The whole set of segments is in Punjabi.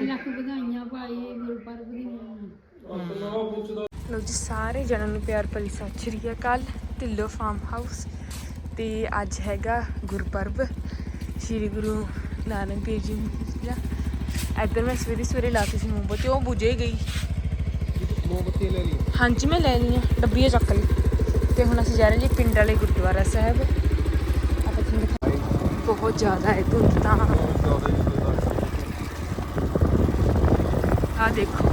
ਲੱਖ ਲੱਖ ਵਧਾਈਆਂ ਭਾਈ ਗੁਰਪੁਰਬ ਦੀਆਂ ਲੋ ਜੀ ਸਾਰੇ ਜਣਾਂ ਨੂੰ ਪਿਆਰ ਭਰੀ ਸਤਿ ਸ਼੍ਰੀ ਅਕਾਲ। ਢਿੱਲੋਂ ਫਾਰਮ ਹਾਊਸ ਤੇ ਅੱਜ ਹੈਗਾ ਗੁਰਪੁਰਬ ਸ੍ਰੀ ਗੁਰੂ ਨਾਨਕ ਦੇਵ ਜੀ ਦਾ। ਇੱਧਰ ਮੈਂ ਸਵੇਰੇ ਸਵੇਰੇ ਲਾਤੀ ਸੀ ਮੋਮਬੱਤੀ ਉਹ ਬੁਝੇ ਗਈ। ਮੋਮਬੱਤੀ ਲੈ ਲਈ। ਹਾਂਜੀ ਮੈਂ ਲੈ ਲਈਆਂ ਡੱਬੀਆਂ ਚੱਕ ਲਈ। ਤੇ ਹੁਣ ਅਸੀਂ ਜਾ ਰਹੇ ਜੀ ਪਿੰਡ ਵਾਲੇ ਗੁਰਦੁਆਰਾ ਸਾਹਿਬ। ਆਪਾਂ ਤੁਹਾਨੂੰ ਬਹੁਤ ਜ਼ਿਆਦਾ ਹੈ ਧੁੰਦ ਤਾਂ। ਆ ਦੇਖੋ,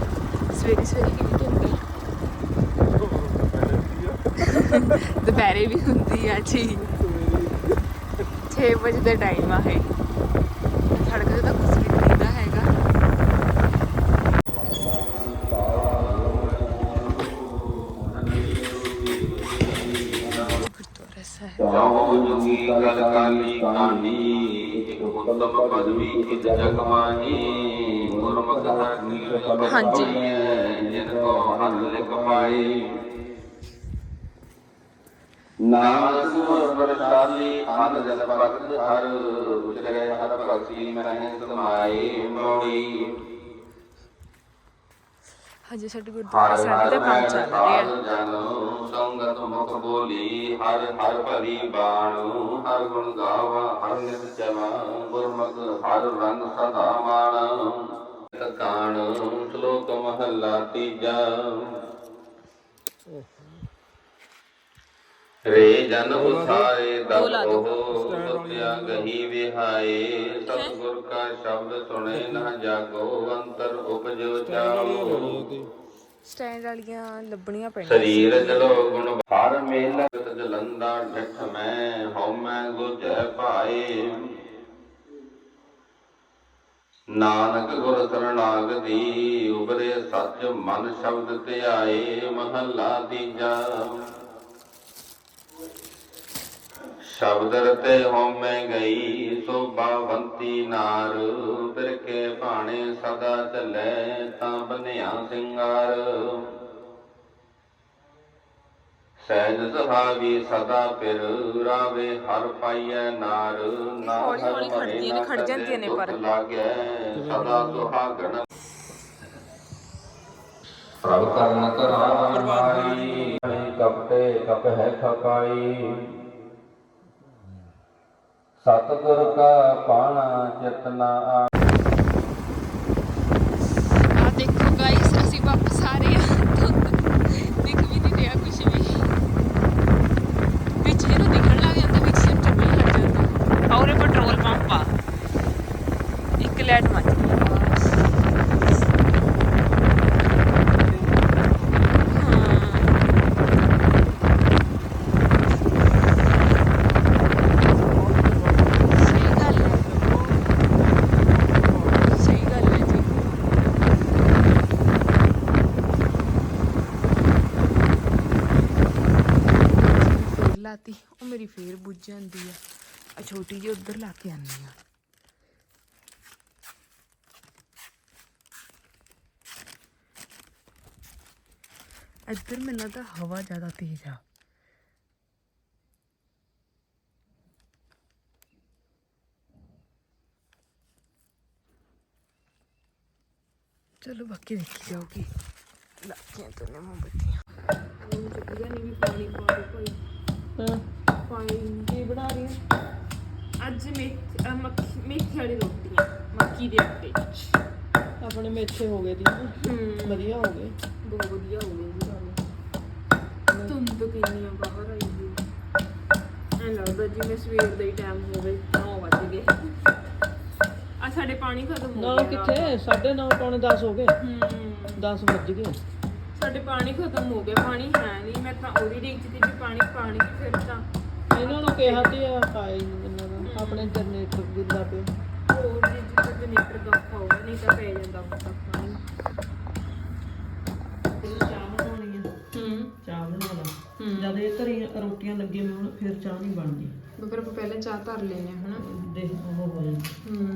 ਸਵੇਰੇ ਸਵੇਰੇ ਕਿੰਨੀ ਧੁੰਦ ਹੈ ਦੁਪਹਿਰੇ ਵੀ ਹੁੰਦੀ ਆ ਜੀ 6 ਵਜੇ ਦਾ ਟਾਈਮ ਆ ਹੈ ਸੜਕ ਤੇ ਤਾਂ ਕੁਝ ਵੀ ਨਹੀਂ ਦਿਖਦਾ ਹੈਗਾ। ਗੁਰਦੁਆਰਾ ਸਾਹਿਬ ਜਾਉ ਜੁਗੀ ਕਲ ਕਾਲੀ ਕਾਨੀ, ਇਕ ਉਤਮ ਪਦਵੀ ਇਤ ਜਗ ਮਾਹੀ ਗੁਰਮੁਖ ਹਰਿ ਹਾਂਜੀ। ਨਾਮ ਸੁਰ ਪ੍ਰਸਾਦੀ ਅਨ ਜਨ ਭਗਤ ਹਰ। ਉਚਰੇ ਹਰ ਭਗਤੀ ਮਹਿ ਸਮਾਏ ਮੋੜੀ। ਹਾਂਜੀ ਸਾਡੇ ਗੁਰਦੁਆਰਾ ਸਾਹਿਬ ਦਾ ਕੰਮ ਚੱਲ ਰਿਹਾ। ਜਨ ਸੰਗਤ ਮੁਖ ਬੋਲੀ ਹਰ ਹਰ ਭਰੀ ਬਾਣੂ। ਹਰ ਗੁਣ ਗਾਵਾ ਹਰ ਨਿਤ ਚਲਾ ਗੁਰਮੁਖ ਹਰ ਰੰਗ ਸਦਾ ਮਾਣ। ਤਕਾਣ ਸ਼ਲੋਕ ਮਹਲਾ ਤੀਜਾ। ਰੇ ਜਨ ਉਥਾਰੇ ਦਬ। ਉਹ ਸਤਿਆ ਗਹੀ ਵਿਹਾਏ ਸਤਿਗੁਰ ਕਾ ਸ਼ਬਦ ਸੁਣੇ ਨਾ ਜਾਗੋ ਅੰਤਰ ਉਪਜੋ ਚਾਓ ਸਟੈਂਡ ਵਾਲੀਆਂ ਲੱਭਣੀਆਂ ਪੈਣੀਆਂ। ਸਰੀਰ ਜਲੋ ਗੁਣ ਹਰ ਮੇਲਤ ਜਲੰਦਾ ਡਿਠ ਮੈਂ ਹਉ ਮੈਂ ਗੁਜੈ ਭਾਏ। ਨਾਨਕ ਗੁਰ ਸਰਣਾਗਤੀ ਉਬਰੇ ਸੱਚ ਮਨ ਸ਼ਬਦ ਧਿਆਏ ਮਹੱਲਾ ਤੀਜਾ। ਸ਼ਬਦ ਰਤੇ ਹਉ ਮੈਂ ਗਈ ਸੋਭਾਵੰਤੀ ਨਾਰ ਫਿਰ ਕੇ ਭਾਣੇ ਸਦਾ ਚੱਲੇ ਤਾਂ ਬਨਿਆ ਸਿੰਗਾਰ। ਸਹਿਜ ਸੁਹਾਵੀ ਸਦਾ ਪਿਰ ਰਾਵੇ ਹਰ ਪਾਈਐ ਨਾਰ। ਨਾ ਹੌਲੀ ਖੜਦੀਆਂ ਨੇ, ਖੜ ਜਾਂਦੀਆਂ ਨੇ ਪਰ। ਲਾਗੈ ਸਦਾ ਸੁਹਾਗਣ। ਪ੍ਰਭ ਕਰਨ ਕਰਾਵਨ ਮਾਰੀ ਕਪਟੇ ਕਪ ਹੈ ਖਕਾਈ ਸਤਿਗੁਰ ਕਾ ਪਾਣਾ ਚਿਤਨਾ ਆ ਆ ਦੇਖੋ ਗਾਇਸ ਅਸੀਂ ਵਾਪਸ ਆ ਰਹੇ ਹਾਂ ਦਿਖ ਵੀ ਨਹੀਂ ਰਿਹਾ ਕੁਝ ਵੀ ਵਿੱਚ ਜਿਹਨੂੰ ਦਿਖਣ ਲੱਗ ਜਾਂਦਾ ਵਿੱਚ ਸਿਰ ਚੱਪੀ ਲੱਗ ਜਾਂਦਾ ਔਰੇ ਪੈਟਰੋਲ ਪੰਪ ਆ ਇੱਕ ਲੈਟ ਮੱਚ ਗਈ ਬਸ ਹਾਂ ਸਹੀ ਗੱਲ ਹੈ ਸਹੀ ਗੱਲ ਹੈ ਜੀ ਫੇਰ ਲਾਤੀ ਉਹ ਮੇਰੀ ਫੇਰ ਬੁੱਝ ਜਾਂਦੀ ਆ। ਆ ਛੋਟੀ ਜਿਹੀ ਉਧਰ ਲਾ ਕੇ ਆਨੀ ਆ। ਇੱਧਰ ਮੈਨੂੰ ਲੱਗਦਾ ਹਵਾ ਜ਼ਿਆਦਾ ਤੇਜ਼ ਆ। ਚਲੋ ਬਾਕੀ ਦੇਖੀ ਜਾਓਗੀ ਲਾਤੀਆਂ ਤੋਂ ਨੇ ਮੋਮਬੱਤੀਆਂ। ਉਹਨੂੰ ਚੱਕਦਾ ਨਹੀਂ ਵੀ ਪਾਣੀ ਪਾ ਦੇ ਭਾਈ ਪਾਣੀ ਕੀ ਬਣਾ ਰਹੀ ਹੈ ਅੱਜ ਮੇਥੀ ਮੱਖੀ ਮੇਥੀ ਵਾਲੀ ਰੋਟੀਆਂ ਮੱਕੀ ਦੇ ਆਟੇ ਚ ਆਪਣੇ ਮੇਥੇ ਹੋ ਗਏ ਦੀ ਹੂੰ। ਵਧੀਆ ਹੋ ਗਏ। ਬਹੁਤ ਵਧੀਆ ਹੋ ਗਈ ਜੀ ਗੱਲ ਧੁੰਦ ਕਿੰਨੀ ਆ ਬਾਹਰ ਆਈ ਹੋਈ। ਐ ਲੱਗਦਾ ਜਿਵੇਂ ਸਵੇਰ ਦਾ ਹੀ ਟਾਈਮ ਹੋਵੇ 9 ਵਜ ਗਏ। ਆ ਸਾਡੇ ਪਾਣੀ ਖਤਮ ਹੋ ਨਾ ਗਿਆ। ਕਿੱਥੇ? 9:30 ਪੌਣੇ 10 ਹੋ ਗਏ। ਹੂੰ। 10 ਵੱਜ ਗਏ। ਸਾਡੇ ਪਾਣੀ ਖਤਮ ਹੋ ਗਿਆ ਪਾਣੀ ਹੈ ਨਹੀਂ ਮੈਂ ਤਾਂ ਉਹਦੀ ਦੇਖਦੀ ਸੀ ਵੀ ਪਾਣੀ ਪਾਣੀ ਫਿਰ ਤਾਂ ਇਹਨਾਂ ਨੂੰ ਕਿਹਾ ਤੇ ਆ ਨੀ ਇਹਨਾਂ ਦਾ ਆਪਣੇ ਜਨਰੇਟਰ ਗਿੱਲਾ ਪਿਆ ਹੋਰ ਜੀ ਜਿੱਥੇ ਜਨਰੇਟਰ ਦਾ ਔਖਾ ਹੋਵੇ ਨਹੀਂ ਤਾਂ ਪੈ ਜਾਂਦਾ ਹੁਣ ਤੱਕ ਪਾਣੀ ਚਾਹ ਬਣਾਉਣੀ ਆ ਹੂੰ। ਚਾਹ ਬਣਾ ਲਾ। ਹੂੰ। ਜਦ ਇਹ ਧਰੀ ਰੋਟੀਆਂ ਲੱਗੇ ਹੋਣ ਫਿਰ ਚਾਹ ਨਹੀਂ ਬਣਦੀ। ਫਿਰ ਆਪਾਂ ਪਹਿਲਾਂ ਚਾਹ ਧਰ ਲੈਨੇ ਆ ਹਨਾ? ਦੇਖ ਉਹ ਹੋ ਜਾਂਦੀ ਹੂੰ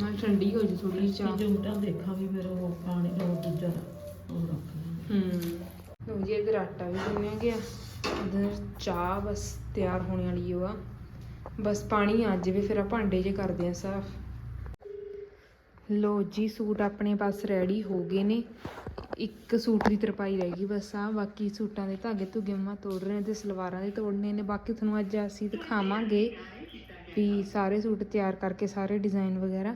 ਨਾਲ ਠੰਡੀ ਹੋ ਜੀ ਥੋੜੀ ਚਾਹ। ਜੇ ਉਲਟਾ ਦੇਖਾਂ ਵੀ ਫਿਰ ਉਹ ਪਾਣੀ ਉਹ ਦੂਜਾ ਉਹ ਰੱਖ ਲੈਂਦੇ। ਹੂੰ। ਲੋ ਜੀ ਇਧਰ ਆਟਾ ਵੀ ਗੁੰਨਿਆ ਗਿਆ। ਇਧਰ ਚਾਹ ਬਸ। ਤਿਆਰ ਹੋਣ ਵਾਲੀ ਉਹ ਆ। ਬਸ ਪਾਣੀ ਆ ਜਾਵੇ, ਫਿਰ ਆ ਭਾਂਡੇ ਜੇ ਕਰਦੇ ਆ ਸਾਫ਼। ਲੋ ਜੀ, ਸੂਟ ਆਪਣੇ ਪਾਸ ਰੈਡੀ ਹੋ ਗਏ ਨੇ। ਇੱਕ ਸੂਟ ਦੀ ਤਰਪਾਈ ਰਹਿ ਗਈ ਬਸ ਆ ਬਾਕੀ ਸੂਟਾਂ ਦੇ ਧਾਗੇ ਧੁਗੇ ਮਾ ਤੋੜ ਰਹੇ ਨੇ ਤੇ ਸਲਵਾਰਾਂ ਦੇ ਤੋੜਨੇ ਨੇ। ਬਾਕੀ ਤੁਹਾਨੂੰ ਅੱਜ ਅਸੀਂ ਦਿਖਾਵਾਂਗੇ ਵੀ ਸਾਰੇ ਸੂਟ ਤਿਆਰ ਕਰਕੇ, ਸਾਰੇ ਡਿਜ਼ਾਈਨ ਵਗੈਰਾ।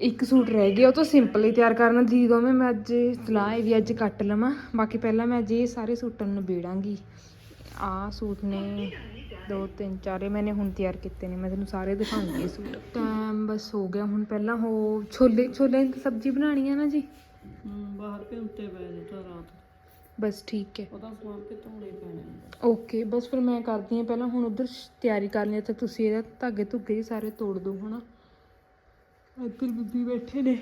ਇੱਕ ਸੂਟ ਰਹਿ ਗਿਆ, ਉਹ ਤਾਂ ਸਿੰਪਲ ਹੀ ਤਿਆਰ ਕਰਨਾ ਦੀ ਦੋਵੇਂ ਮੈਂ ਅੱਜ ਸਲਾਹ ਹੈ ਵੀ ਅੱਜ ਕੱਟ ਲਵਾਂ। ਬਾਕੀ ਪਹਿਲਾਂ ਮੈਂ ਅੱਜ ਇਹ ਸਾਰੇ ਸੂਟਾਂ ਨੂੰ ਨਿਬੇੜਾਂਗੀ। ਆ ਸੂਟ ਨੇ ਦੋ ਤਿੰਨ ਚਾਰੇ ਮੈंने ਹੁਣ ਤਿਆਰ ਕੀਤੇ ਨੇ ਮੈਂ ਤੁਹਾਨੂੰ ਸਾਰੇ ਦਿਖਾਉਂਗੀ ਇਹ ਸੂਟ। ਟਾਈਮ ਬਸ ਹੋ ਗਿਆ ਹੁਣ ਪਹਿਲਾਂ ਉਹ ਛੋਲੇ ਛੋਲੇ ਦੀ ਸਬਜ਼ੀ ਬਣਾਣੀ ਹੈ ਨਾ ਜੀ? ਬਾਹਰ ਭਿਉਂਤੇ ਪਏ ਨੇ ਤਾਂ ਰਾਤ ਬਸ ਠੀਕ ਹੈ। ਉਹਦਾ ਸਮਾਨ ਕੇ ਧੋਣੇ ਪੈਣੇ। ਓਕੇ ਬਸ ਫਿਰ ਮੈਂ ਕਰਦੀ ਹਾਂ ਪਹਿਲਾਂ ਹੁਣ ਉਧਰ ਤਿਆਰੀ ਕਰ ਲਈ ਤੱਕ ਤੁਸੀਂ ਇਹਦਾ ਧਾਗੇ ਧੁੱਗੇ ਸਾਰੇ ਤੋੜ ਦਿਓ ਹਨਾ? ਇੱਧਰ ਬੀਬੀ ਬੈਠੇ ਨੇ।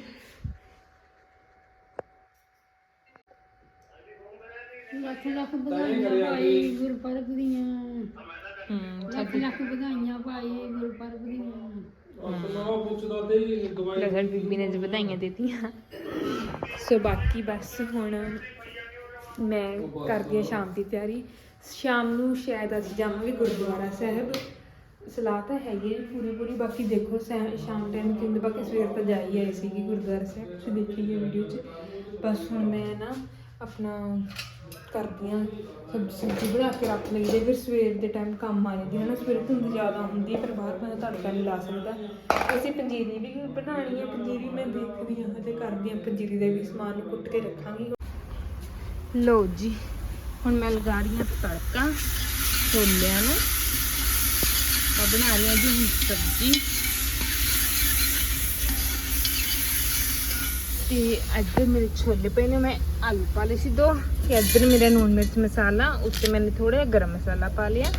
ਲੱਖ ਲੱਖ ਵਧਾਈਆਂ ਭਾਈ ਗੁਰਪੁਰਬ ਦੀਆਂ। ਹੂੰ ਲੱਖ ਲੱਖ ਵਧਾਈਆਂ ਭਾਈ ਗੁਰਪੁਰਬ ਦੀਆਂ। ਲਗਨ ਬੀਬੀ ਨੇ ਜੀ ਵਧਾਈਆਂ ਦਿੱਤੀਆਂ। ਸੋ ਬਾਕੀ ਬਸ ਹੁਣ ਮੈਂ ਕਰਦੀ ਹਾਂ ਸ਼ਾਮ ਦੀ ਤਿਆਰੀ। ਸ਼ਾਮ ਨੂੰ ਸ਼ਾਇਦ ਅਸੀਂ ਜਾਵਾਂਗੇ ਗੁਰਦੁਆਰਾ ਸਾਹਿਬ। ਸਲਾਹ ਤਾਂ ਹੈਗੀ ਹੈ ਪੂਰੀ ਪੂਰੀ। ਬਾਕੀ ਦੇਖੋ ਸ਼ਾਮ ਟਾਈਮ ਕਿੰਨੇ ਬਾਕੀ ਸਵੇਰ ਤਾਂ ਜਾ ਹੀ ਆਏ ਸੀਗੇ ਗੁਰਦੁਆਰਾ ਸਾਹਿਬ। ਤੁਸੀਂ ਦੇਖੀ ਹੈ ਵੀਡੀਓ 'ਚ। ਬਸ ਹੁਣ ਮੈਂ ਨਾ ਆਪਣਾ ਕਰਦੀ ਸਬਜ਼ੀ ਸੁਬਜ਼ੀ ਬਣਾ ਕੇ ਰੱਖ ਲਈਦੇ, ਫਿਰ ਸਵੇਰ ਦੇ ਟਾਈਮ ਕੰਮ ਆ ਜਾਂਦੀ ਹੈ ਨਾ, ਸਵੇਰ ਧੁੰਦ ਜ਼ਿਆਦਾ ਹੁੰਦੀ ਹੈ, ਫਿਰ ਬਾਹਰ ਮੈਂ ਤੜਕਾ ਨਹੀਂ ਲਾ ਸਕਦਾ। ਅਸੀਂ ਪੰਜੀਰੀ ਵੀ ਬਣਾਉਣੀ ਹੈ, ਪੰਜੀਰੀ ਮੈਂ ਦੇਖਦੀ ਹਾਂ, ਹਜੇ ਕਰਦੀ ਹਾਂ, ਪੰਜੀਰੀ ਦੇ ਵੀ ਸਮਾਨ ਕੁੱਟ ਕੇ ਰੱਖਾਂਗੀ। ਲਓ ਜੀ, ਹੁਣ ਮੈਂ ਲਗਾ ਰਹੀ ਹਾਂ ਤੜਕਾ ਛੋਲਿਆਂ ਨੂੰ। ਬਣਾ ਰਹੀ ਹਾਂ ਜੀ ਹੁਣ ਸਬਜ਼ੀ। ਤੇ ਇੱਧਰ ਮੇਰੇ ਛੋਲੇ ਪਏ ਨੇ, ਮੈਂ ਆਲੂ ਪਾ ਲਏ ਸੀ ਦੋ ਤੇ ਇੱਧਰ ਮੇਰਾ ਨੂਨ ਮਿਰਚ ਮਸਾਲਾ ਉੱਤੇ ਮੈंने ਥੋੜਾ ਜਿਹਾ ਗਰਮ ਮਸਾਲਾ ਪਾ ਲਿਆ।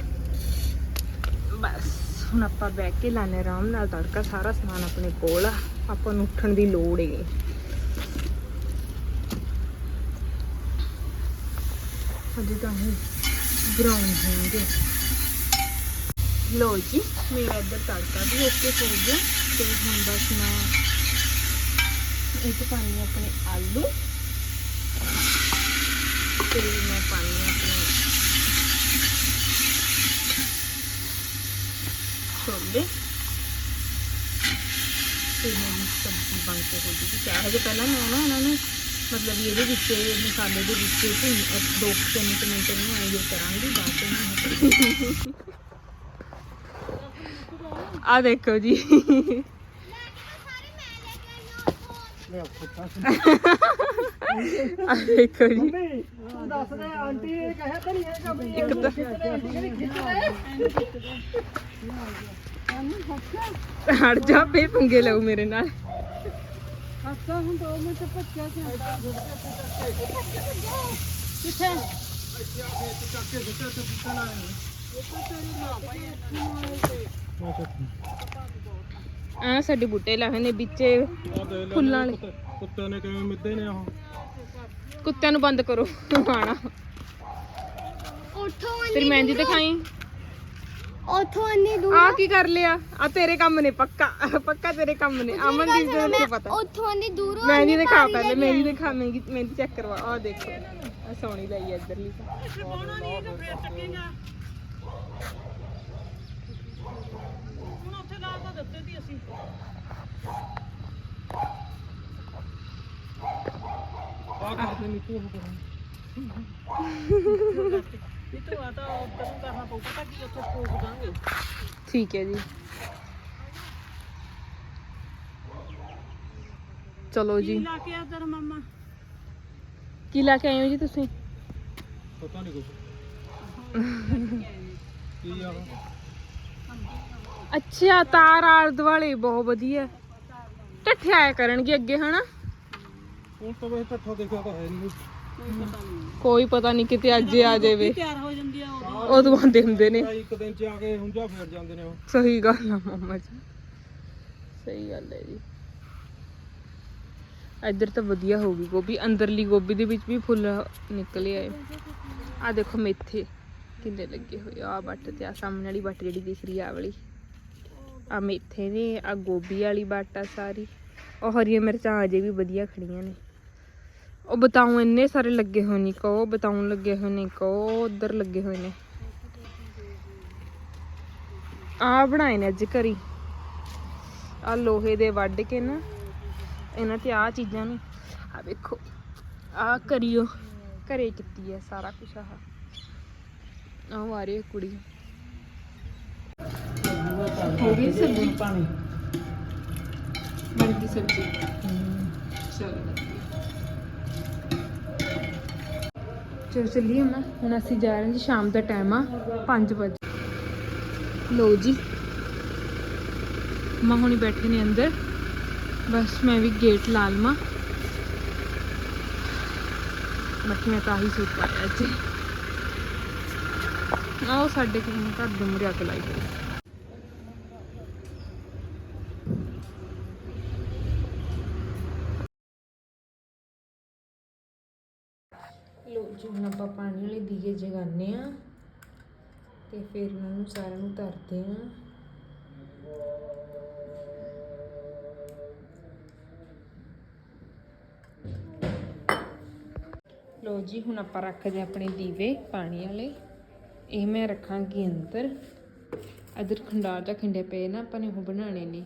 ਬਸ, ਹੁਣ ਆਪਾਂ ਬਹਿ ਕੇ ਲਾਣੇ ਆਰਾਮ ਨਾਲ ਤੜਕਾ, ਸਾਰਾ ਸਮਾਨ ਆਪਣੇ ਕੋਲ ਆ, ਆਪਾਂ ਨੂੰ ਉੱਠਣ ਦੀ ਲੋੜ ਹੈ ਅਜੇ ਤਾਂ ਇਹ ਬਰਾਊਨ ਹੋਣਗੇ। ਲੋ ਜੀ, ਮੇਰਾ ਇੱਧਰ ਤੜਕਾ ਵੀ ਓਕੇ ਹੋ ਗਿਆ ਤੇ ਹੁਣ ਬਸ ਮੈਂ ਇਹ 'ਚ ਪਾਣੀ ਆਪਣੇ ਆਲੂ। ਤੇ ਮੈਂ ਪਾਣੀ ਆਪਣੇ ਛੋਲੇ। ਤੇ ਮੇਰੀ ਸਬਜ਼ੀ ਬਣ ਕੇ ਹੋ ਜੂਗੀ। ਚਾਹੇ ਜੇ ਪਹਿਲਾਂ ਮੈਂ ਨਾ ਇਹਨਾਂ ਨੂੰ ਮਤਲਬ ਵੀ ਇਹਦੇ ਵਿੱਚ, ਮਸਾਲੇ ਦੇ ਵਿੱਚ ਭੁੰਨ ਦੋ ਤਿੰਨ ਮਿੰਟ ਨੂੰ ਆਈ ਕਰਾਂਗੀ, ਬਾਅਦ ਚ ਆ ਦੇਖੋ ਜੀ। ਆ ਦੇਖੋ ਜੀ ਤੂੰ ਦੱਸ ਦੇ ਆਂਟੀ ਇਹ ਕਹਿਆ ਤਾਂ ਨਹੀਂ ਹੈਗਾ ਵੀ ਇੱਕ ਤਾਂ ਹਟ ਜਾ ਪੇ ਪੰਗੇ ਲਓ ਮੇਰੇ ਨਾਲ ਹੱਸਾ ਹੁਣ ਦੋ ਮਿੰਟ ਪੱਚਾ ਜਾਂਦਾ ਕਿੱਥੇ ਆ ਸਾਡੇ ਬੂਟੇ ਲਾਏ ਨੇ ਵਿੱਚੇ ਫੁੱਲਾਂ ਵਾਲੇ। ਕੁੱਤੇ ਨੇ ਕਿਵੇਂ ਮਿੱਦੇ ਨੇ ਆਹ? ਕੁੱਤਿਆਂ ਨੂੰ ਬੰਦ ਕਰੋ ਆਣਾ। ਉਠੋ ਤੇਰੀ ਮਹਿੰਦੀ ਦਿਖਾਈ? ਉਠੋ ਅੰਨੀ ਦੂਰ। ਆ ਕੀ ਕਰ ਲਿਆ? ਆ ਤੇਰੇ ਕੰਮ ਨੇ ਪੱਕਾ ਪੱਕਾ ਤੇਰੇ ਕੰਮ ਨੇ। ਅਮਨਦੀਪ ਦੇ ਤੈਨੂੰ ਪਤਾ। ਉਠੋ ਅੰਨੀ ਦੂਰ ਮਹਿੰਦੀ ਦਿਖਾ ਪਹਿਲੇ ਮਹਿੰਦੀ ਦਿਖਾ ਮਹਿੰਦੀ ਮਹਿੰਦੀ ਚੈੱਕ ਕਰਵਾ ਆ ਦੇਖੋ। ਆ ਸੋਹਣੀ ਲਈ ਇੱਧਰਲੀ ਤਾਂ ਹੁਣ ਅਸੀਂ। ਆ ਉਹ ਕਰਾਂ ਆ ਤਾਂ ਕਰਨਾ ਪਊ ਪਤਾ ਕੀ ਉੱਥੇ ਦਾਂਗੇ ਠੀਕ ਹੈ ਜੀ। ਚਲੋ ਜੀ। ਲਾ ਕੇ ਆ ਤੇਰਾ ਮਾਮਾ? ਕੀ ਲਾ ਕੇ ਆਏ ਹੋ ਜੀ ਤੁਸੀਂ? ਪਤਾ ਨਹੀਂ ਕੁਝ ਕੀ ਆ ਅੱਛਾ ਤਾਰ ਆਲ ਦੁਆਲੇ ਬਹੁਤ ਵਧੀਆ। ਟੱਠੇ ਆਇਆ ਕਰਨਗੇ ਅੱਗੇ ਹਨਾ? ਹੁਣ ਤਾਂ ਵੇ ਠੱਠਾ ਦੇਖਿਆ ਤਾਂ ਹੈ ਨਹੀਂ। ਕੋਈ ਪਤਾ ਨਹੀਂ ਕਿਤੇ ਅੱਜ ਆ ਜਾਵੇ। ਤਿਆਰ ਹੋ ਜਾਂਦੀ ਆ ਉਹ ਉਦੋਂ ਆਉਂਦੇ ਹੁੰਦੇ ਨੇ। ਇੱਕ ਦਿਨ ਚ ਆ ਕੇ ਹੁੰਜਾ ਫੇਰ ਜਾਂਦੇ ਨੇ ਉਹ। ਸਹੀ ਗੱਲ ਆ ਮਾਮਾ ਜੀ। ਸਹੀ ਗੱਲ ਹੈ ਜੀ। ਇੱਧਰ ਤਾਂ ਵਧੀਆ ਹੋ ਗਈ ਗੋਭੀ। ਅੰਦਰਲੀ ਗੋਭੀ ਦੇ ਵਿੱਚ ਵੀ ਫੁੱਲ ਨਿਕਲੇ ਆਏ। ਆ ਦੇਖੋ ਮੇਥੇ ਕਿੰਨੇ ਲੱਗੇ ਹੋਏ ਆ। ਬੱਟ ਤੇ ਆ ਸਾਹਮਣੇ ਵਾਲੀ ਬੱਟ ਜਿਹੜੀ ਦਿਖ ਰਹੀ ਆ ਵਾਲੀ। ਆ ਮੇਥੇ ਨੇ, ਆ ਗੋਭੀ ਵਾਲੀ ਬਾਟਾ ਸਾਰੀ। ਉਹ ਹਰੀਆਂ ਮਿਰਚਾਂ ਅਜੇ ਵੀ ਵਧੀਆ ਖੜੀਆਂ ਨੇ। ਉਹ ਬਤਾਉ ਇੰਨੇ ਸਾਰੇ ਲੱਗੇ ਹੋਏ ਨੇ ਕੋ ਬਤਾਉ ਲੱਗੇ ਹੋਏ ਨੇ ਕੋ ਉਧਰ ਲੱਗੇ ਹੋਏ ਨੇ। ਆ ਬਣਾਏ ਨੇ ਅੱਜ ਘਰੀ। ਆ ਲੋਹੇ ਦੇ ਵੱਢ ਕੇ ਨਾ, ਇਹਨਾਂ ਤੇ ਆ ਚੀਜ਼ਾਂ ਨੂੰ। ਆ ਵੇਖੋ ਆ ਕਰਿਓ। ਘਰੇ ਕੀਤੀ ਹੈ ਸਾਰਾ ਕੁਝ ਆਹ। ਆ ਵਾਰੀ ਕੁੜੀ। ਹੋ ਗਈ ਸਬਜ਼ੀ। ਪਾਣੀ। ਬਣ ਗਈ ਸਬਜ਼ੀ। ਚਲੋ। ਚਲੋ ਚੱਲੀਏ ਹੁਣ। ਹੁਣ ਅਸੀਂ ਜਾ ਰਹੇ ਹਾਂ ਜੀ ਸ਼ਾਮ ਦਾ ਟਾਈਮ ਆ 5 ਵਜੇ। ਲੋ ਜੀ। ਮਾਂ ਹੁਣੀ ਬੈਠੇ ਨੇ ਅੰਦਰ। ਬਸ ਮੈਂ ਵੀ ਗੇਟ ਲਾ ਲਵਾਂ। ਬਾਕੀ ਮੈਂ ਤਾਂ ਹੀ ਸੂਟ ਪਾਇਆ ਅੱਜ। ਆਓ ਸਾਡੇ ਕੋਲ ਘਰ ਦੇ ਮੁਰੇ ਅੱਗ ਲਾਈ ਹੋਈ ਲੋ ਹੁਣ ਆਪਾਂ ਪਾਣੀ ਵਾਲੇ ਦੀਏ ਜਗਾਉਂਦੇ ਆ ਤੇ ਫਿਰ ਉਹਨਾਂ ਨੂੰ ਸਾਰਿਆਂ ਨੂੰ ਧਰਦੇ ਆ ਲੋ ਜੀ, ਹੁਣ ਆਪਾਂ ਰੱਖਦੇ ਹਾਂ ਆਪਣੇ ਦੀਵੇ ਪਾਣੀ ਵਾਲੇ। ਇਹ ਮੈਂ ਰੱਖਾਂਗੀ ਅੰਦਰ। ਇਧਰ ਖੰਡਾਰ ਜਾਂ ਖਿੰਡੇ ਪਏ ਨਾ ਆਪਾਂ ਨੇ, ਉਹ ਬਣਾਉਣੇ ਨੇ।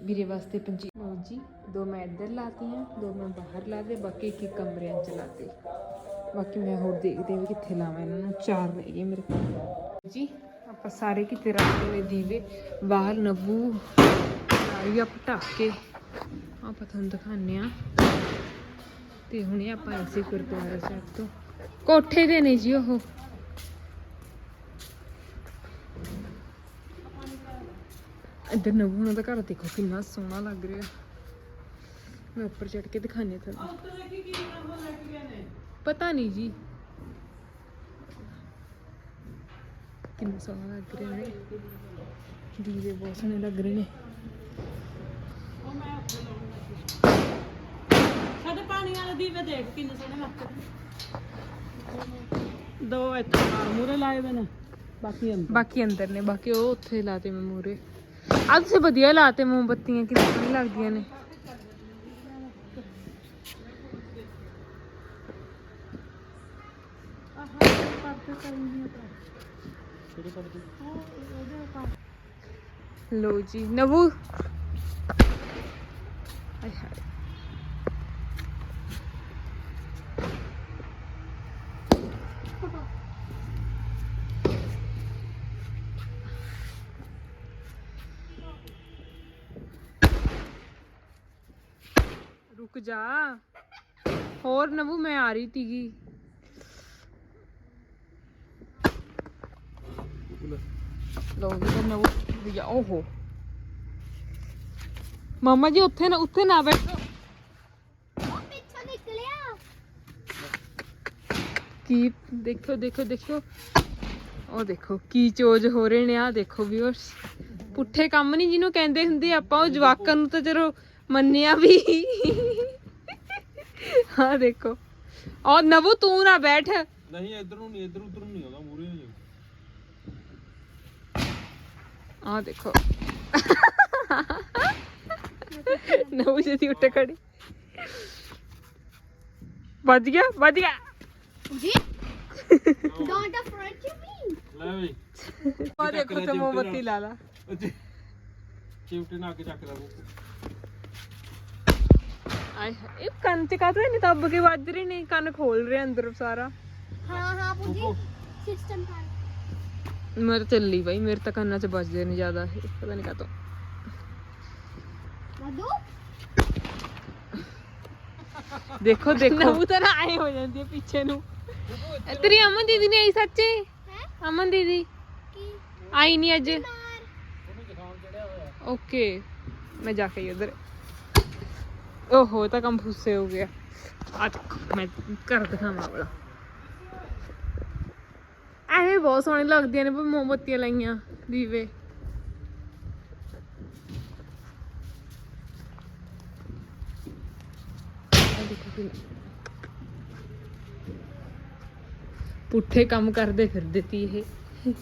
ਵੀਰੇ ਵਾਸਤੇ ਪੰਜੀ ਲੋ ਜੀ, ਦੋ ਮੈਂ ਇੱਧਰ ਲਾਤੀਆਂ, ਦੋ ਮੈਂ ਬਾਹਰ ਲਾ ਬਾਕੀ ਇੱਕ ਇੱਕ ਕਮਰਿਆਂ ਚ ਲਾਤੇ। ਬਾਕੀ ਮੈਂ ਹੋਰ ਦੇਖਦੇ ਵੀ ਕਿੱਥੇ ਲਾਵਾਂ ਇਹਨਾਂ ਨੂੰ। ਚਾਰ ਰਹਿ ਗਏ ਮੇਰੇ ਕੋਲ। ਜੀ, ਆਪਾਂ ਸਾਰੇ ਕਿਤੇ ਰੱਖਦੇ ਨੇ ਦੀਵੇ। ਬਾਹਰ ਨਬੂ ਆਈ ਆ ਪਟਾ ਆਪਾਂ ਤੁਹਾਨੂੰ ਦਿਖਾਉਂਦੇ ਆ ਤੇ ਹੁਣੇ ਆਪਾਂ ਐਸੇ ਗੁਰਦੁਆਰਾ ਸਾਹਿਬ ਤੋਂ ਕੋਠੇ ਦੇ ਨੇ ਜੀ ਉਹ। ਇੱਧਰ ਨਬੂ ਉਹਨਾਂ ਦਾ ਘਰ ਦੇਖੋ ਕਿੰਨਾ ਸੋਹਣਾ ਲੱਗ ਰਿਹਾ। ਮੈਂ ਉੱਪਰ ਚੜ ਕੇ ਦਿਖਾਣੇ ਤੁਹਾਨੂੰ। ਪਤਾ ਨਹੀਂ ਜੀ। ਕਿੰਨਾ ਸੋਹਣਾ ਲੱਗ ਰਿਹਾ ਹੈ। ਦੀਵੇ ਬਹੁਤ ਸੋਹਣੇ ਲੱਗ ਰਹੇ ਨੇ। ਸਾਡੇ ਪਾਣੀ ਵਾਲੇ ਦੀਵੇ ਦੇਖ ਕਿੰਨੇ ਸੋਹਣੇ ਲੱਗਦੇ ਦੋ ਇੱਥੇ ਮੂਰੇ ਲਾਏ ਹੋਏ ਨੇ ਬਾਕੀ ਅੰਦਰ। ਬਾਕੀ ਅੰਦਰ ਨੇ ਬਾਕੀ ਉਹ ਉੱਥੇ ਲਾਤੇ ਮੈਂ ਮੂਰੇ ਆ ਤੁਸੀਂ ਵਧੀਆ ਲਾਤੇ ਮੋਮਬੱਤੀਆਂ ਕਿੰਨੀ ਸੋਹਣੀ ਲੱਗਦੀਆਂ ਨੇ। ਲੋ ਜੀ ਨਵੂ ਆਏ ਹਾਏ ਰੁਕ ਜਾ ਹੋਰ ਨਵੂ ਮੈਂ ਆ ਰਹੀ ਤੀਗੀ ਲੋ ਵੀ ਨਵੂ ਵੀ ਓਹੋ। ਮਾਮਾ ਜੀ ਉੱਥੇ ਨਾ ਉੱਥੇ ਨਾ ਬੈਠੋ। ਪਿੱਛੋਂ ਨਿਕਲਿਆ। ਕੀ ਦੇਖੋ ਦੇਖੋ ਦੇਖੋ। ਉਹ ਦੇਖੋ ਕੀ ਚੋਜ ਹੋ ਰਹੇ ਨੇ ਆ ਦੇਖੋ ਵੀਅਰਸ ਪੁੱਠੇ ਕੰਮ ਨਹੀਂ ਜਿਹਨੂੰ ਕਹਿੰਦੇ ਹੁੰਦੇ ਆਪਾਂ ਉਹ ਜਵਾਕਾਂ ਨੂੰ ਤਾਂ ਚਲੋ ਮੰਨਿਆ ਵੀ। ਹਾਂ ਦੇਖੋ। ਔਰ ਨਵੂ ਤੂੰ ਨਾ ਬੈਠ। ਨਹੀਂ ਇਧਰ ਨੂੰ ਨਹੀਂ ਇਧਰ ਉਧਰ ਨੂੰ ਨਹੀਂ ਆਉਂਦਾ ਮੂਰੇ ਨਹੀਂ ਆ ਦੇਖੋ ਨਵੂ ਜੀ ਉੱਠ ਖੜੀ ਵੱਜ ਗਿਆ ਵੱਜ ਗਿਆ ਜੀ ਡੋਂਟ ਅਫਰੇਡ ਯੂ ਮੀ ਲੈ ਬਈ ਆ ਦੇਖੋ ਤੇ ਮੋਮਬੱਤੀ ਲਾ ਲਾ ਚਿਮਟੇ ਨਾਲ ਕੇ ਚੱਕ ਲਾ ਬੁੱਕ ਆਏ ਹਾਏ, ਇਹ ਕੰਨ ਚ ਕਾਹਤੋਂ ਨਹੀਂ ਦੱਬ ਕੇ ਵੱਜ ਰਹੇ ਨੇ ਕੰਨ ਖੋਲ ਰਹੇ ਅੰਦਰ ਸਾਰਾ ਹਾਂ ਹਾਂ ਪੂਜੀ ਸਿਸਟਮ ਕਰ ਮੈਂ ਤਾਂ ਚੱਲੀ ਬਾਈ ਮੇਰੇ ਤਾਂ ਕੰਨਾਂ 'ਚ ਵੱਜਦੇ ਨੇ ਜ਼ਿਆਦਾ ਇਹ ਪਤਾ ਨਹੀਂ ਕਾਹਤੋਂ। ਮਧੂ? ਦੇਖੋ ਦੇਖੋ। ਨਵੂ ਤਾਂ ਨਾ ਆਏ ਹੋ ਜਾਂਦੀ ਹੈ ਪਿੱਛੇ ਨੂੰ। ਤੇਰੀ ਅਮਨ ਦੀਦੀ ਨੇ ਆਈ ਸੱਚੇ? ਹੈ? ਅਮਨ ਦੀਦੀ? ਕੀ? ਆਈ ਨਹੀਂ ਅੱਜ। ਮਾਰ। ਓਕੇ ਮੈਂ ਜਾ ਕੇ ਉਧਰ। ਓਹੋ ਇਹ ਤਾਂ ਕੰਮ ਫੁੱਸੇ ਹੋ ਗਿਆ। ਆ ਦੇਖੋ ਮੈਂ ਕਰ ਦਿਖਾਵਾਂ ਵਾਲਾ ਐਵੇਂ ਬਹੁਤ ਸੋਹਣੇ ਲੱਗਦੀਆਂ ਨੇ ਪਰ ਮੋਮਬੱਤੀਆਂ ਲਾਈਆਂ ਦੀਵੇ। ਪੁੱਠੇ ਕੰਮ ਕਰਦੇ ਫਿਰਦੇ ਤੀ ਇਹ।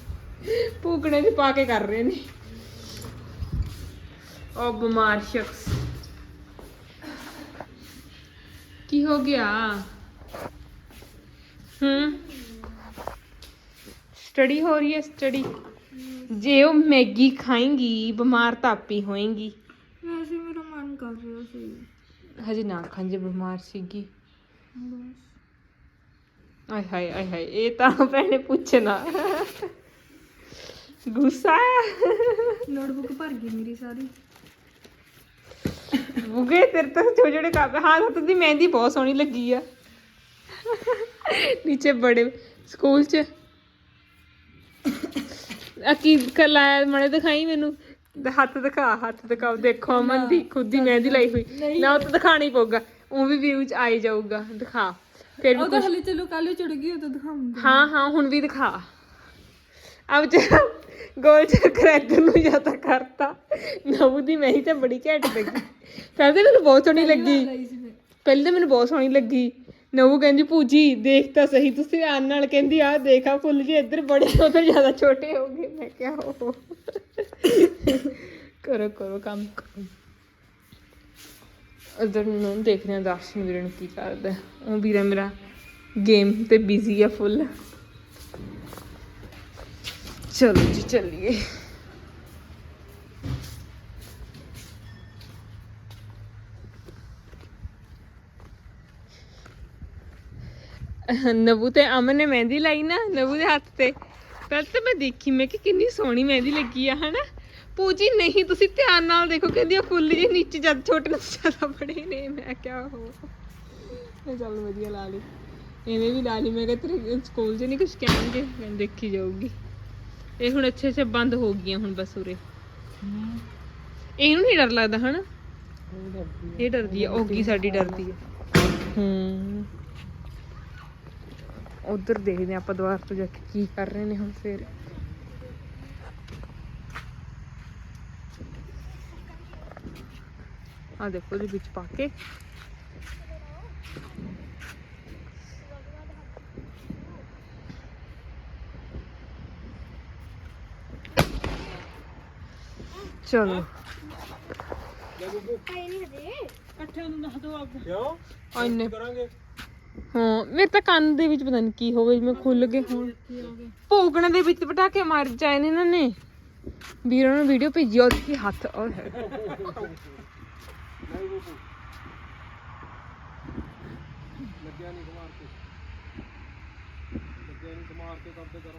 ਭੂਕਣੇ ਚ ਪਾ ਕੇ ਕਰ ਰਹੇ ਨੇ। ਉਹ ਬਿਮਾਰ ਸ਼ਖਸ। ਕੀ ਹੋ ਗਿਆ? ਹੂੰ? ਸਟੱਡੀ ਹੋ ਰਹੀ ਹੈ ਸਟੱਡੀ ਜੇ ਉਹ ਮੈਗੀ ਖਾਏਂਗੀ ਬਿਮਾਰ ਤਾਂ ਆਪੀ ਹੋਏਗੀ। ਵੈਸੇ ਮੇਰਾ ਮਨ ਕਰ ਰਿਹਾ ਸੀ। ਹਜੇ ਨਾ ਅੱਖਾਂ 'ਚ ਬਿਮਾਰ ਸੀਗੀ। ਆਏ ਹਾਏ ਆਏ ਹਾਏ ਇਹ ਤਾਂ ਭੈਣੇ ਪੁੱਛਣਾ। ਗੁੱਸਾ ਨੋਟਬੁੱਕ ਭਰ ਗਈ ਮੇਰੀ ਸਾਰੀ। ਬੁਗੇ ਤੇਰੇ ਤਾਂ ਛੋਟੇ ਛੋਟੇ ਕਾਪੇ ਹਾਂ ਹੱਥ ਦੀ ਮਹਿੰਦੀ ਬਹੁਤ ਸੋਹਣੀ ਲੱਗੀ ਆ। ਨੀਚੇ ਬੜੇ ਸਕੂਲ 'ਚ ਆ ਕੀ ਕਲਾ ਮਣੇ ਦਿਖਾਈ ਮੈਨੂੰ? ਤੇ ਹੱਥ ਦਿਖਾ ਹੱਥ ਦਿਖਾਓ। ਦੇਖੋ ਅਮਨ ਦੀ ਖੁਦ ਦੀ ਮਹਿੰਦੀ ਲਾਈ ਹੋਈ। ਨਾ ਉਹ ਤਾਂ ਦਿਖਾਣਾ ਪਊਗਾ। ਉਹ ਵੀ ਵਿਊ 'ਚ ਆਈ ਜਾਊਗਾ। ਦਿਖਾ। ਫਿਰ ਵੀ ਉਹ ਤਾਂ ਹਲੇ ਚਲੋ ਕੱਲ ਚੜ ਗਈ ਉਹ ਤਾਂ ਦਿਖਾਉਂਗੀ। ਹਾਂ ਹਾਂ ਹੁਣ ਵੀ ਦਿਖਾ। ਅਬ ਜੇ ਗੋਲ ਚੱਕਰ ਇੱਧਰ ਨੂੰ ਜ਼ਿਆਦਾ ਕਰਤਾ। ਨਵੂ ਦੀ ਮੈਂ ਹੀ ਤਾਂ ਬੜੀ ਘੈਂਟ ਲੱਗੀ। ਕਹਿੰਦੇ ਮੈਨੂੰ ਬਹੁਤ ਸੋਹਣੀ ਲੱਗੀ। ਪਹਿਲੇ ਤਾਂ ਮੈਨੂੰ ਬਹੁਤ ਸੋਹਣੀ ਲੱਗੀ। ਨਵੂ ਕਹਿੰਦੀ ਪੂਜੀ ਦੇਖ ਤਾਂ ਸਹੀ, ਤੁਸੀਂ ਆਨ ਨਾਲ ਕਹਿੰਦੀ ਆ ਦੇਖਾ ਫੁੱਲ ਜੀ ਇੱਧਰ ਬੜੇ ਉਧਰ ਜ਼ਿਆਦਾ ਛੋਟੇ ਹੋ ਗਏ। ਮੈਂ ਕਿਹਾ ਹੋ ਕਰੋ ਕਰੋ ਕੰਮ। ਕਰੋ ਉਧਰ ਨੂੰ ਦੇਖ ਰਹੇ ਹਾਂ ਦਰਸ਼ਨ ਵੀਰਨ ਕੀ ਕਰਦਾ ਉਹ ਵੀਰਾ ਮੇਰਾ ਗੇਮ ਤੇ ਬਿਜ਼ੀ ਆ ਫੁੱਲ। ਚਲੋ ਜੀ, ਚੱਲੀਏ। ਨਵੂ ਤੇ ਅਮਨ ਨੇ ਮਹਿੰਦੀ ਲਾਈ ਨਾ ਨਵੂ ਦੇ ਹੱਥ ਤੇ। ਪਹਿਲਾਂ ਤਾਂ ਮੈਂ ਦੇਖੀ ਮੈਂ ਕਿ ਕਿੰਨੀ ਸੋਹਣੀ ਮਹਿੰਦੀ ਲੱਗੀ ਆ ਹਨਾ? ਪੂਜੀ ਨਹੀਂ ਤੁਸੀਂ ਧਿਆਨ ਨਾਲ ਦੇਖੋ ਕਹਿੰਦੀ ਆ ਫੁੱਲ ਜੇ ਨੀਚੇ ਜਦ ਛੋਟੇ ਨੂੰ ਜ਼ਿਆਦਾ ਬੜੇ ਨੇ ਮੈਂ ਕਿਹਾ ਹੋ ਮੈਂ ਚੱਲ ਵਧੀਆ ਲਾ ਲਈ। ਇਹਨੇ ਵੀ ਲਾ ਲਈ ਮੈਂ ਕਿਹਾ ਤੇਰੇ ਸਕੂਲ 'ਚ ਨਹੀਂ ਕੁਝ ਕਹਿਣਗੇ ਮੈਂ ਦੇਖੀ ਜਾਊਗੀ। ਇਹ ਹੁਣ ਅੱਛੇ ਅੱਛੇ ਬੰਦ ਹੋ ਗਈਆਂ ਹੁਣ ਬਸ ਉਰੇ। ਇਹਨੂੰ ਨਹੀਂ ਡਰ ਲੱਗਦਾ ਹਨਾ? ਇਹ ਡਰਦੀ ਆ। ਔਗੀ ਸਾਡੀ ਡਰਦੀ ਆ। ਹੂੰ। ਉਧਰ ਦੇਖਦੇ ਆ ਆਪਾਂ ਦੁਆਰ ਤੋਂ ਜਾ ਕੇ ਕੀ ਕਰ ਰਹੇ ਨੇ ਹੁਣ ਫੇਰ। ਆ ਦੇਖੋ ਜੀ ਵਿੱਚ ਪਾ ਕੇ। ਚਲੋ। ਇਕੱਠੇ ਨੂੰ ਨਹ ਦੋ ਆਪ ਕਿਉਂ ਇੰਨੇ ਕਰਾਂਗੇ। ਹਾਂ, ਮੇਰੇ ਤਾਂ ਕੰਨ ਦੇ ਵਿੱਚ ਪਤਾ ਨਹੀਂ ਕੀ ਹੋ ਗਿਆ, ਜਿਵੇਂ ਖੁੱਲ ਗਏ ਹੁਣ। ਭੋਗਣ ਦੇ ਵਿੱਚ ਪਟਾਕੇ ਮਾਰ ਜਾਏ ਨੇ ਇਹਨਾਂ ਨੇ। ਵੀਰਾਂ ਨੂੰ ਵੀਡੀਓ ਭੇਜੀ, ਉਹਦੇ ਕੀ ਹੱਥ ਉਹ ਹੈ। ਲੱਗਿਆ ਨਹੀਂ ਕੁਮਾਰ ਤੇ ਲੱਗਿਆ ਨਹੀਂ ਕੁਮਾਰ ਤੇ ਕਰਦੇ ਕਰੋ